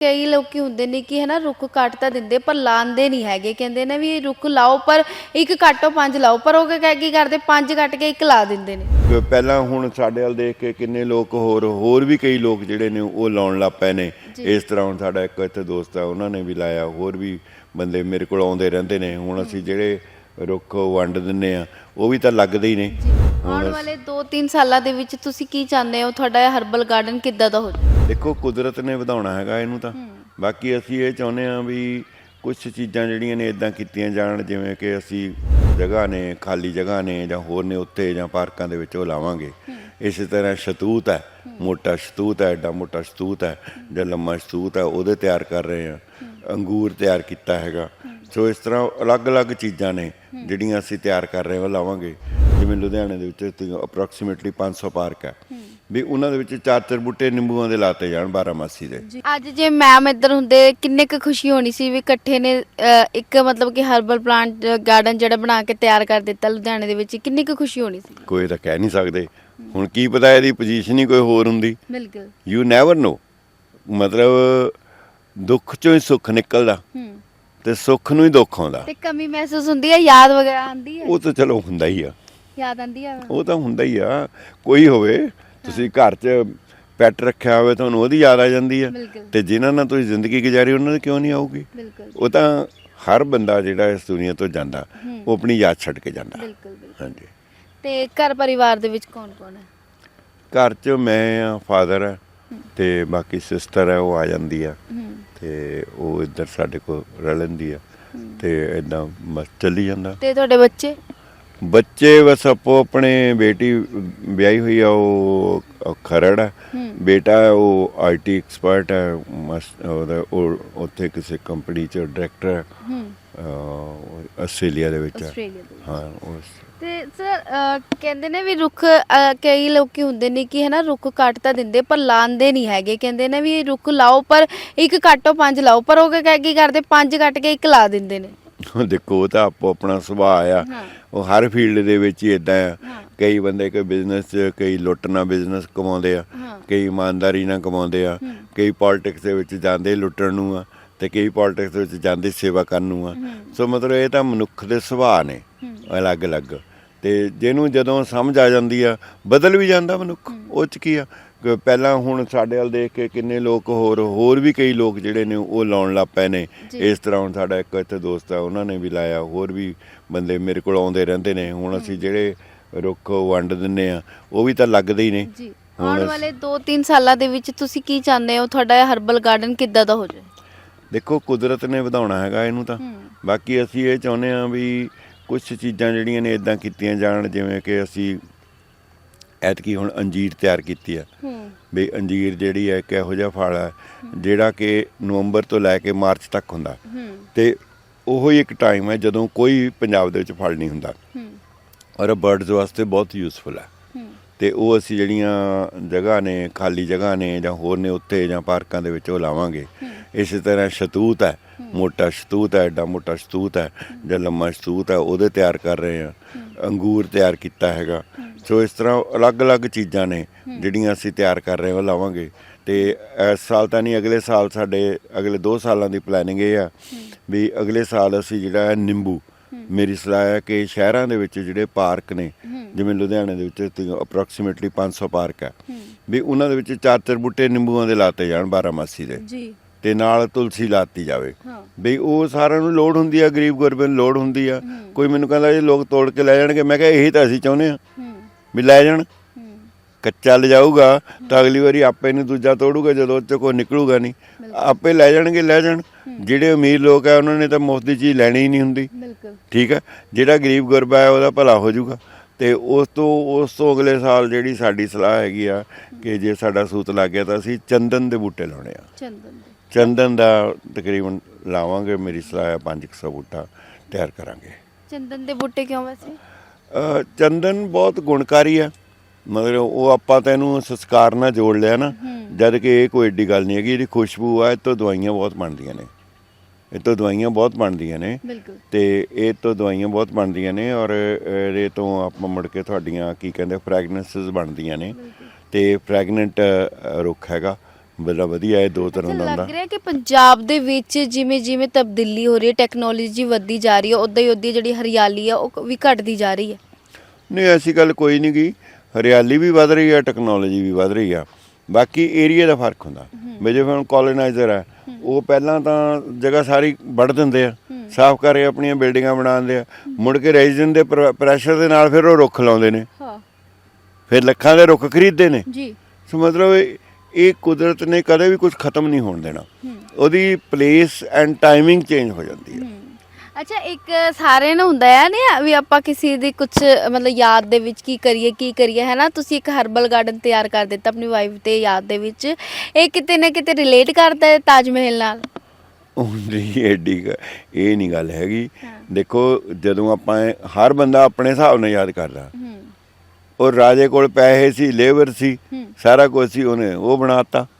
ਕਈ ਲੋਕੀ ਹੁੰਦੇ ਨੇ ਕਿ ਹਨਾ ਰੁੱਖ ਕੱਟ ਤਾਂ ਦਿੰਦੇ ਪਰ ਲਾਉਂਦੇ ਨਹੀਂ ਹੈਗੇ। ਕਹਿੰਦੇ ਨੇ ਵੀ ਰੁੱਖ ਲਾਓ ਪਰ ਇੱਕ ਕੱਟੋ ਪੰਜ ਲਾਓ ਪਰ ਉਹ ਕੀ ਕੀ ਕਰਦੇ ਪੰਜ ਕੱਟ ਕੇ ਇੱਕ ਲਾ ਦਿੰਦੇ ਨੇ। ਪਹਿਲਾਂ ਹੁਣ ਸਾਡੇ ਵੱਲ ਦੇਖ ਕੇ ਕਿੰਨੇ ਲੋਕ ਹੋਰ ਹੋਰ ਵੀ ਕਈ ਲੋਕ ਜਿਹੜੇ ਨੇ ਉਹ ਲਾਉਣ ਲੱਗ ਪਏ ਨੇ। ਇਸ ਤਰ੍ਹਾਂ ਹੁਣ ਸਾਡਾ ਇੱਕ ਇੱਥੇ ਦੋਸਤ ਆ ਉਹਨਾਂ ਨੇ ਵੀ ਲਾਇਆ ਹੋਰ ਵੀ ਬੰਦੇ ਮੇਰੇ ਕੋਲ ਆਉਂਦੇ ਰਹਿੰਦੇ ਨੇ। ਹੁਣ ਅਸੀਂ ਜਿਹੜੇ ਰੁੱਖ ਵੰਡ ਦਿੰਨੇ ਆ ਉਹ ਵੀ ਤਾਂ ਲੱਗਦੇ ਹੀ ਨੇ। ਆਉਣ ਵਾਲੇ 2-3 ਸਾਲਾਂ ਦੇ ਵਿੱਚ ਤੁਸੀਂ ਕੀ ਚਾਹੁੰਦੇ ਹੋ? ਤੁਹਾਡਾ ਇਹ ਹਰਬਲ ਗਾਰਡਨ ਕਿੱਦਾਂ ਦਾ ਹੋ ਜਾਵੇ ਦੇਖੋ ਕੁਦਰਤ ਨੇ ਵਧਾਉਣਾ ਹੈਗਾ ਇਹਨੂੰ ਤਾਂ। ਬਾਕੀ ਅਸੀਂ ਇਹ ਚਾਹੁੰਦੇ ਆ ਵੀ ਕੁਝ ਚੀਜ਼ਾਂ ਜਿਹੜੀਆਂ ਨੇ ਇਦਾਂ ਕੀਤੀਆਂ ਜਾਣ ਜਿਵੇਂ ਕਿ ਅਸੀਂ ਜਗ੍ਹਾ ਨੇ ਖਾਲੀ ਜਗ੍ਹਾ ਨੇ ਜਾਂ ਹੋਰ ਨੇ ਉੱਤੇ ਜਾਂ ਪਾਰਕਾਂ ਦੇ ਵਿੱਚ ਉਹ ਲਾਵਾਂਗੇ। ਇਸੇ ਤਰ੍ਹਾਂ ਸ਼ਤੂਤ ਹੈ ਮੋਟਾ ਸ਼ਤੂਤ ਹੈ ਐਡਾ ਮੋਟਾ ਸ਼ਤੂਤ ਹੈ ਜਾਂ ਲੰਮਾ ਸ਼ਤੂਤ ਹੈ ਉਹਦੇ ਤਿਆਰ ਕਰ ਰਹੇ ਆ ਅੰਗੂਰ ਤਿਆਰ ਕੀਤਾ ਹੈਗਾ। ਸੋ ਇਸ ਤਰ੍ਹਾਂ ਅਲੱਗ-ਅਲੱਗ ਚੀਜ਼ਾਂ ਨੇ ਜਿਹੜੀਆਂ ਅਸੀਂ ਤਿਆਰ ਕਰ ਰਹੇ ਹਾਂ ਉਹ ਲਾਵਾਂਗੇ। ਜਿਵੇਂ ਲੁਧਿਆਣੇ ਦੇ ਵਿੱਚ ਅਪਰੋਕਸੀਮੇਟਲੀ 500 ਪਾਰਕ ਹੈ। ਵੀ ਉਹਨਾਂ ਦੇ ਵਿੱਚ ਚਾਰ ਚਾਰ ਬੂਟੇ ਨਿੰਬੂਆਂ ਦੇ ਲਾਤੇ ਜਾਣ ਬਾਰਾਮਾਸੀ ਦੇ। ਅੱਜ ਜੇ ਮੈਮ ਇੱਧਰ ਹੁੰਦੇ ਕਿੰਨੇ ਕੁ ਖੁਸ਼ੀ ਹੋਣੀ ਸੀ ਵੀ ਇਕੱਠੇ ਨੇ ਇੱਕ ਮਤਲਬ ਕਿ ਹਰਬਲ ਪਲਾਂਟ ਗਾਰਡਨ ਜਿਹੜਾ ਬਣਾ ਕੇ ਤਿਆਰ ਕਰ ਦਿੱਤਾ ਲੁਧਿਆਣੇ ਦੇ ਵਿੱਚ ਕਿੰਨੀ ਕੁ ਖੁਸ਼ੀ ਹੋਣੀ ਸੀ? ਕੋਈ ਤਾਂ ਕਹਿ ਨਹੀਂ ਸਕਦੇ। ਹੁਣ ਕੀ ਪਤਾ ਇਹਦੀ ਪੋਜੀਸ਼ਨ ਹੀ ਕੋਈ ਹੋਰ ਹੁੰਦੀ। ਬਿਲਕੁਲ। ਯੂ ਨੈਵਰ ਨੋ ਮਤਲਬ ਦੁੱਖ ਚੋਂ ਹੀ ਸੁੱਖ ਨਿਕਲਦਾ ਤੇ ਸੁੱਖ ਨੂੰ ਹੀ ਦੁੱਖ ਆਉਂਦਾ। ਤੇ ਕਮੀ ਮਹਿਸੂਸ ਹੁੰਦੀ ਹੈ ਯਾਦ ਵਗੈਰਾ ਆਉਂਦੀ ਹੈ? ਉਹ ਤਾਂ ਚਲੋ ਹੁੰਦਾ ਹੀ ਆ। ਯਾਦ ਆਉਂਦੀ ਹੈ ਉਹ ਤਾਂ ਹੁੰਦਾ ਹੀ ਆ। ਕੋਈ ਹੋਵੇ ਤੁਸੀਂ ਘਰ 'ਚ ਪੈਟ ਰੱਖਿਆ ਹੋਵੇ ਤੁਹਾਨੂੰ ਉਹਦੀ ਯਾਦ ਆ ਜਾਂਦੀ ਆ। ਬਿਲਕੁਲ। ਤੇ ਜਿਨ੍ਹਾਂ ਨਾਲ ਤੁਸੀਂ ਜ਼ਿੰਦਗੀ ਗੁਜ਼ਾਰੀ ਉਹਨਾਂ ਦੀ ਕਿਉਂ ਨਹੀਂ ਆਊਗੀ? ਬਿਲਕੁਲ। ਉਹ ਤਾਂ ਹਰ ਬੰਦਾ ਜਿਹੜਾ ਇਸ ਦੁਨੀਆ ਤੋਂ ਜਾਂਦਾ ਉਹ ਆਪਣੀ ਯਾਦ ਛੱਡ ਕੇ ਜਾਂਦਾ। ਬਿਲਕੁਲ ਬਿਲਕੁਲ। ਹਾਂਜੀ। ਤੇ ਘਰ ਪਰਿਵਾਰ ਦੇ ਵਿੱਚ ਕੌਣ ਕੌਣ ਹੈ ਘਰ 'ਚ ਮੈਂ ਆ ਫਾਦਰ ਆ ਤੇ ਬਾਕੀ ਸਿਸਟਰ ਹੈ ਉਹ ਆ ਜਾਂਦੀ ਆ। ਹੂੰ। ਤੇ ਉਹ ਇੱਧਰ ਸਾਡੇ ਕੋਲ ਰਹਿ ਲੈਂਦੀ ਆ। ਤੇ ਇਦਾਂ ਬਸ ਚੱਲੀ ਜਾਂਦਾ। ਤੇ ਤੁਹਾਡੇ ਬੱਚੇ? ਬੱਚੇ ਬਸ ਆਪੋ ਆਪਣੇ ਬੇਟੀ ਵਿਆਹੀ ਹੋਈ ਆ ਉਹ ਖਰੜ ਬੇਟਾ ਉਹ ਆਈਟੀ ਐਕਸਪਰਟ ਹੈ ਉਹਦਾ ਉਹ ਉੱਥੇ ਕਿਸੇ ਕੰਪਨੀ ਚ ਡਾਇਰੈਕਟਰ ਹੈ। ਆਸਟ੍ਰੇਲੀਆ ਦੇ ਵਿੱਚ ਹੈ ਉਸ ਤੇ ਸਰ ਕਹਿੰਦੇ ਨੇ ਵੀ ਰੁੱਖ ਕਈ ਲੋਕੀ ਹੁੰਦੇ ਨੇ ਕਿ ਹਨਾ ਰੁੱਖ ਕੱਟ ਤਾਂ ਦਿੰਦੇ ਪਰ ਲਾਉਂਦੇ ਨਹੀਂ ਹੈਗੇ। ਕਹਿੰਦੇ ਨੇ ਵੀ ਰੁੱਖ ਲਾਓ ਪਰ ਇੱਕ ਕੱਟੋ ਪੰਜ ਲਾਓ। ਪਰ ਉਹ ਕੀ ਕਰਦੇ ਪੰਜ ਕੱਟ ਕੇ ਇੱਕ ਲਾ ਦਿੰਦੇ ਨੇ। ਦੇਖੋ ਉਹ ਤਾਂ ਆਪੋ ਆਪਣਾ ਸੁਭਾਅ ਆ। ਉਹ ਹਰ ਫੀਲਡ ਦੇ ਵਿੱਚ ਹੀ ਇਦਾਂ ਆ। ਕਈ ਬੰਦੇ ਕੋਈ ਬਿਜ਼ਨਸ 'ਚ ਕਈ ਲੁੱਟਣਾ ਬਿਜ਼ਨਸ ਕਮਾਉਂਦੇ ਆ। ਕਈ ਇਮਾਨਦਾਰੀ ਨਾਲ ਕਮਾਉਂਦੇ ਆ। ਕਈ ਪੋਲਿਟਿਕਸ ਦੇ ਵਿੱਚ ਜਾਂਦੇ ਲੁੱਟਣ ਨੂੰ ਆ ਤੇ ਕਈ ਪੋਲਿਟਿਕਸ ਦੇ ਵਿੱਚ ਜਾਂਦੇ ਸੇਵਾ ਕਰਨ ਨੂੰ ਆ। ਸੋ ਮਤਲਬ ਇਹ ਤਾਂ ਮਨੁੱਖ ਦੇ ਸੁਭਾਅ ਨੇ। ਅਲੱਗ-ਅਲੱਗ। ਤੇ ਜਿਹਨੂੰ ਜਦੋਂ ਸਮਝ ਆ ਜਾਂਦੀ ਆ ਬਦਲ ਵੀ ਜਾਂਦਾ ਮਨੁੱਖ। ਉਹ ਚ ਕੀ ਆ? ਪਹਿਲਾਂ ਹੁਣ ਸਾਡੇ ਵੱਲ ਦੇਖ ਕੇ ਕਿੰਨੇ ਲੋਕ ਹੋਰ ਹੋਰ ਵੀ ਕਈ ਲੋਕ ਜਿਹੜੇ ਨੇ ਉਹ ਲਾਉਣ ਲੱਗ ਪਏ ਨੇ। ਇਸ ਤਰ੍ਹਾਂ ਹੁਣ ਸਾਡਾ ਇੱਕ ਇੱਥੇ ਦੋਸਤ ਆ ਉਹਨਾਂ ਨੇ ਵੀ ਲਾਇਆ ਹੋਰ ਵੀ ਬੰਦੇ ਮੇਰੇ ਕੋਲ ਆਉਂਦੇ ਰਹਿੰਦੇ ਨੇ। ਹੁਣ ਅਸੀਂ ਜਿਹੜੇ ਰੁੱਖ ਵੰਡ ਦਿੰਨੇ ਆ ਉਹ ਵੀ ਤਾਂ ਲੱਗਦੇ ਹੀ ਨੇ। ਜੀ। ਆਉਣ ਵਾਲੇ 2-3 ਸਾਲਾਂ ਦੇ ਵਿੱਚ ਤੁਸੀਂ ਕੀ ਚਾਹੁੰਦੇ ਹੋ? ਤੁਹਾਡਾ ਹਰਬਲ ਗਾਰਡਨ ਕਿੱਦਾਂ ਦਾ ਹੋ ਜਾਵੇ ਦੇਖੋ ਕੁਦਰਤ ਨੇ ਵਧਾਉਣਾ ਹੈਗਾ ਇਹਨੂੰ ਤਾਂ। ਬਾਕੀ ਅਸੀਂ ਇਹ ਚਾਹੁੰਦੇ ਆ ਵੀ ਕੁਝ ਚੀਜ਼ਾਂ ਜਿਹੜੀਆਂ ਨੇ ਇਦਾਂ ਕੀਤੀਆਂ ਜਾਣ ਜਿਵੇਂ ਕਿ ਅਸੀਂ ਐਤਕੀ ਹੁਣ ਅੰਜੀਰ ਤਿਆਰ ਕੀਤੀ ਆ। ਹੂੰ। ਵੀ ਅੰਜੀਰ ਜਿਹੜੀ ਹੈ ਇੱਕ ਇਹੋ ਜਿਹਾ ਫਲ ਹੈ ਜਿਹੜਾ ਕਿ ਨਵੰਬਰ ਤੋਂ ਲੈ ਕੇ ਮਾਰਚ ਤੱਕ ਹੁੰਦਾ। ਤੇ ਉਹੋ ਹੀ ਇੱਕ ਟਾਈਮ ਹੈ ਜਦੋਂ ਕੋਈ ਪੰਜਾਬ ਦੇ ਵਿੱਚ ਫਲ ਨਹੀਂ ਹੁੰਦਾ। ਔਰ ਬਰਡਸ ਵਾਸਤੇ ਬਹੁਤ ਯੂਸਫੁਲ ਹੈ। ਤੇ ਉਹ ਅਸੀਂ ਜਿਹੜੀਆਂ ਜਗ੍ਹਾ ਨੇ ਖਾਲੀ ਜਗ੍ਹਾ ਨੇ ਜਾਂ ਹੋਰ ਨੇ ਉੱਤੇ ਜਾਂ ਪਾਰਕਾਂ ਦੇ ਵਿੱਚ ਉਹ ਲਾਵਾਂਗੇ। ਇਸੇ ਤਰ੍ਹਾਂ ਸ਼ਤੂਤ ਹੈ। ਮੋਟਾ ਸ਼ਤੂਤ ਹੈ ਐਡਾ ਮੋਟਾ ਸ਼ਤੂਤ ਹੈ ਜਾਂ ਲੰਮਾ ਸ਼ਤੂਤ ਹੈ ਉਹਦੇ ਤਿਆਰ ਕਰ ਰਹੇ ਆ। ਅੰਗੂਰ ਤਿਆਰ ਕੀਤਾ ਹੈਗਾ। ਸੋ ਇਸ ਤਰ੍ਹਾਂ ਅਲੱਗ-ਅਲੱਗ ਚੀਜ਼ਾਂ ਨੇ ਜਿਹੜੀਆਂ ਅਸੀਂ ਤਿਆਰ ਕਰ ਰਹੇ ਹਾਂ ਉਹ ਲਾਵਾਂਗੇ। ਤੇ ਇਸ ਸਾਲ ਤਾਂ ਨਹੀਂ ਅਗਲੇ ਸਾਲ ਸਾਡੇ ਅਗਲੇ 2 ਸਾਲਾਂ ਦੀ ਪਲੈਨਿੰਗ ਇਹ ਆ ਵੀ ਅਗਲੇ ਸਾਲ ਅਸੀਂ ਜਿਹੜਾ ਹੈ ਨਿੰਬੂ ਮੇਰੀ ਸਲਾਹ ਹੈ ਕਿ ਸ਼ਹਿਰਾਂ ਦੇ ਵਿੱਚ ਜਿਹੜੇ ਪਾਰਕ ਨੇ ਜਿਵੇਂ ਲੁਧਿਆਣੇ ਦੇ ਵਿੱਚ ਅਪਰੋਕਸੀਮੇਟਲੀ 500 ਪਾਰਕ ਹੈ ਵੀ ਉਹਨਾਂ ਦੇ ਵਿੱਚ ਚਾਰ ਚਾਰ ਬੂਟੇ ਨਿੰਬੂਆਂ ਦੇ ਲਾਤੇ ਜਾਣ ਬਾਰਾਮਾਸੀ ਦੇ। ਜੀ। ਤੇ ਨਾਲ ਤੁਲਸੀ ਲਾਤੀ ਜਾਵੇ। ਵੀ ਉਹ ਸਾਰਿਆਂ ਨੂੰ ਲੋੜ ਹੁੰਦੀ ਆ ਗਰੀਬ ਗੁਰਬੇ ਨੂੰ ਲੋੜ ਹੁੰਦੀ ਆ। ਕੋਈ ਮੈਨੂੰ ਕਹਿੰਦਾ ਇਹ ਲੋਕ ਤੋੜ ਕੇ ਲੈ ਜਾਣਗੇ। ਮੈਂ ਕਿਹਾ ਇਹੀ ਤਾਂ ਅਸੀਂ ਚਾਹੁੰਦੇ ਆ ਵੀ ਲੈ ਜਾਣ। ਕੱਚਾ ਲਿਜਾਊਗਾ ਤਾਂ ਅਗਲੀ ਵਾਰੀ ਆਪੇ ਨੂੰ ਦੂਜਾ ਤੋੜੂਗਾ ਜਦੋਂ 'ਚੋਂ ਕੋਈ ਨਿਕਲੂਗਾ ਨਹੀਂ। ਆਪੇ ਲੈ ਜਾਣਗੇ ਲੈ ਜਾਣ। ਜਿਹੜੇ ਅਮੀਰ ਲੋਕ ਆ ਉਹਨਾਂ ਨੇ ਤਾਂ ਮੁਫਤ ਦੀ ਚੀਜ਼ ਲੈਣੀ ਹੀ ਨਹੀਂ ਹੁੰਦੀ। ਠੀਕ ਹੈ ਜਿਹੜਾ ਗਰੀਬ ਗੁਰਬਾ ਹੈ ਉਹਦਾ ਭਲਾ ਹੋ ਜਾਊਗਾ। ਤੇ ਉਸ ਤੋਂ ਉਸ ਤੋਂ ਅਗਲੇ ਸਾਲ ਜਿਹੜੀ ਸਾਡੀ ਸਲਾਹ ਹੈਗੀ ਆ ਕਿ ਜੇ ਸਾਡਾ ਸੂਤ ਲੱਗ ਗਿਆ ਤਾਂ ਅਸੀਂ ਚੰਦਨ ਦੇ ਬੂਟੇ ਲਾਉਣੇ ਆ। ਚੰਦਨ ਦੇ। ਚੰਦਨ ਦਾ ਤਕਰੀਬਨ ਲਾਵਾਂਗੇ ਮੇਰੀ ਸਲਾਹ ਹੈ 500 ਬੂਟਾ ਤਿਆਰ ਕਰਾਂਗੇ। ਚੰਦਨ ਦੇ ਬੂਟੇ ਕਿਉਂ ਵੈਸੇ? ਚੰਦਨ ਬਹੁਤ ਗੁਣਕਾਰੀ ਆ। ਮਤਲਬ ਉਹ ਆਪਾਂ ਤਾਂ ਇਹਨੂੰ ਸੰਸਕਾਰ ਨਾਲ ਜੋੜ ਲਿਆ ਨਾ। ਜਦ ਕਿ ਇਹ ਕੋਈ ਏਡੀ ਗੱਲ ਨਹੀਂ ਹੈਗੀ ਇਹਦੀ ਖੁਸ਼ਬੂ ਆ ਇਹ ਤੋਂ ਦਵਾਈਆਂ ਬਹੁਤ ਬਣਦੀਆਂ ਨੇ। ਇਹ ਤੋਂ ਦਵਾਈਆਂ ਬਹੁਤ ਬਣਦੀਆਂ ਨੇ। ਤੇ ਇਹ ਤੋਂ ਦਵਾਈਆਂ ਬਹੁਤ ਬਣਦੀਆਂ ਨੇ ਔਰ ਇਹਦੇ ਤੋਂ ਆਪਾਂ ਮੁੜ ਕੇ ਤੁਹਾਡੀਆਂ ਕੀ ਕਹਿੰਦੇ ਫ੍ਰੈਗਨੈਂਸਸ ਬਣਦੀਆਂ ਨੇ। ਤੇ ਫ੍ਰੈਗਨੈਂਟ ਰੁੱਖ ਹੈਗਾ। ਬੜਾ ਵਧੀਆ ਹੈ ਦੋ ਤਰ੍ਹਾਂ ਦਾ ਹੁੰਦਾ। ਲੱਗ ਰਿਹਾ ਕਿ ਪੰਜਾਬ ਦੇ ਵਿੱਚ ਜਿਵੇਂ ਜਿਵੇਂ ਤਬਦੀਲੀ ਹੋ ਰਹੀ ਹੈ ਟੈਕਨੋਲੋਜੀ ਵੱਧਦੀ ਜਾ ਰਹੀ ਹੈ ਉਦਾਂ ਹੀ ਉਦਾਂ ਜਿਹੜੀ ਹਰਿਆਲੀ ਆ ਉਹ ਵੀ ਘਟਦੀ ਜਾ ਰਹੀ ਹੈ। ਨਹੀਂ ਐਸੀ ਗੱਲ ਕੋਈ ਨਹੀਂ ਗੀ। ਹਰਿਆਲੀ ਵੀ ਵੱਧ ਰਹੀ ਹੈ ਟੈਕਨੋਲੋਜੀ ਵੀ ਵੱਧ ਰਹੀ ਆ। ਬਾਕੀ ਏਰੀਆ ਦਾ ਫ਼ਰਕ ਹੁੰਦਾ। ਜਿਵੇਂ ਹੁਣ ਕੋਲੋਨਾਈਜ਼ਰ ਹੈ। ਉਹ ਪਹਿਲਾਂ ਤਾਂ ਜਗ੍ਹਾ ਸਾਰੀ ਵੱਢ ਦਿੰਦੇ ਆ। ਸਾਫ਼ ਕਰਕੇ ਆਪਣੀਆਂ ਬਿਲਡਿੰਗਾਂ ਬਣਾਉਂਦੇ ਆ। ਮੁੜ ਕੇ ਰੈਜ਼ੀਡੈਂਟ ਦੇ ਪ੍ਰੈਸ਼ਰ ਦੇ ਨਾਲ ਫਿਰ ਉਹ ਰੁੱਖ ਲਾਉਂਦੇ ਨੇ। ਹਾਂ। ਫਿਰ ਲੱਖਾਂ ਦੇ ਰੁੱਖ ਖਰੀਦਦੇ ਨੇ। ਜੀ। ਸੋ ਮਤਲਬ ਇਹ- ਕੁਦਰਤ ਨੇ ਕਦੇ ਵੀ ਕੁਝ ਖਤਮ ਨਹੀਂ ਹੋਣ ਦੇਣਾ। ਉਹਦੀ ਪਲੇਸ ਐਂਡ ਟਾਈਮਿੰਗ ਚੇਂਜ ਹੋ ਜਾਂਦੀ ਹੈ। ਅੱਛਾ ਇੱਕ ਸਾਰੇ ਨੂੰ ਹੁੰਦਾ ਹੈ ਨਾ ਵੀ ਆਪਾਂ ਕਿਸੇ ਦੀ ਕੁਝ ਮਤਲਬ ਯਾਦ ਦੇ ਵਿੱਚ ਕੀ ਕਰੀਏ ਕੀ ਕਰੀਏ ਹੈ ਨਾ? ਤੁਸੀਂ ਇੱਕ ਹਰਬਲ ਗਾਰਡਨ ਤਿਆਰ ਕਰ ਦਿੱਤਾ ਆਪਣੀ ਵਾਈਫ ਤੇ ਯਾਦ ਦੇ ਵਿੱਚ। ਇਹ ਕਿਤੇ ਨਾ ਕਿਤੇ ਰਿਲੇਟ ਕਰਦਾ ਹੈ ਤਾਜ ਮਹਿਲ ਨਾਲ? ਉਹਦੀ ਐਡੀ ਇਹ ਨਹੀਂ ਗੱਲ ਹੈਗੀ। ਦੇਖੋ ਜਦੋਂ ਆਪਾਂ ਹਰ ਬੰਦਾ ਆਪਣੇ ਹਿਸਾਬ ਨਾਲ ਯਾਦ ਕਰਦਾ ਉਹ ਰਾਜੇ ਕੋਲ ਪੈਸੇ ਸੀ ਲੇਬਰ ਸੀ। ਸਾਰਾ ਕੁਝ ਸੀ ਉਹਨੇ ਉਹ ਬਣਾਤਾ